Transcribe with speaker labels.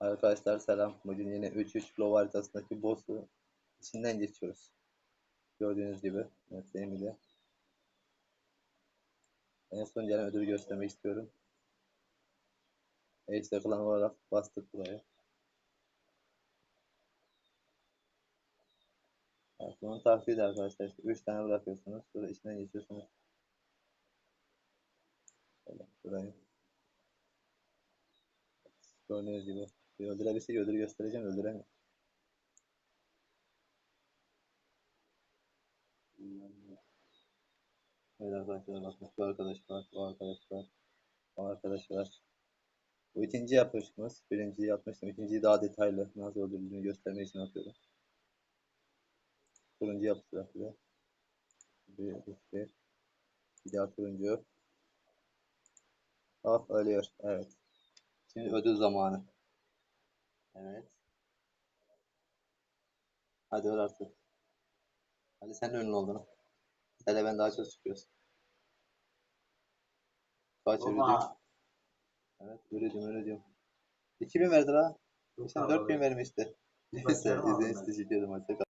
Speaker 1: Arkadaşlar selam. Bugün yine 3-3 Love haritasındaki boss'u içinden geçiyoruz. Gördüğünüz gibi. Mesleğimi de. En son gelen ödülü göstermek istiyorum. Ace klan olarak bastık buraya. Evet, bunun tavsiyesi arkadaşlar. 3 tane bırakıyorsunuz. Sonra içinden geçiyorsunuz. Şöyle burayı. Gördüğünüz gibi. Bir öldürebilse ödülü göstereceğim. Öldüremiyor. Evet arkadaşlar bakın şu arkadaş var, bu arkadaş var, bu arkadaş var. Bu ikinci yapışımız. Birinciyi yapmıştım. İkinciyi daha detaylı nasıl öldürüldüğünü göstermek için atıyorum. Turuncu yapıştır size. Bir, iki, bir daha turuncu. Ah ölüyor. Evet. Şimdi ödül zamanı. Evet. Hadi öl artık. Hadi sen de ünlü oldun. Hele ben daha çok çıkıyorsun. Kaç ürüdüm?
Speaker 2: Oha.
Speaker 1: Evet ürüdüm ürüdüm. 2000 verdi la. Sen
Speaker 2: kalabalık.
Speaker 1: 4000 vermişti. Neyse izlediğiniz için teşekkür ederim.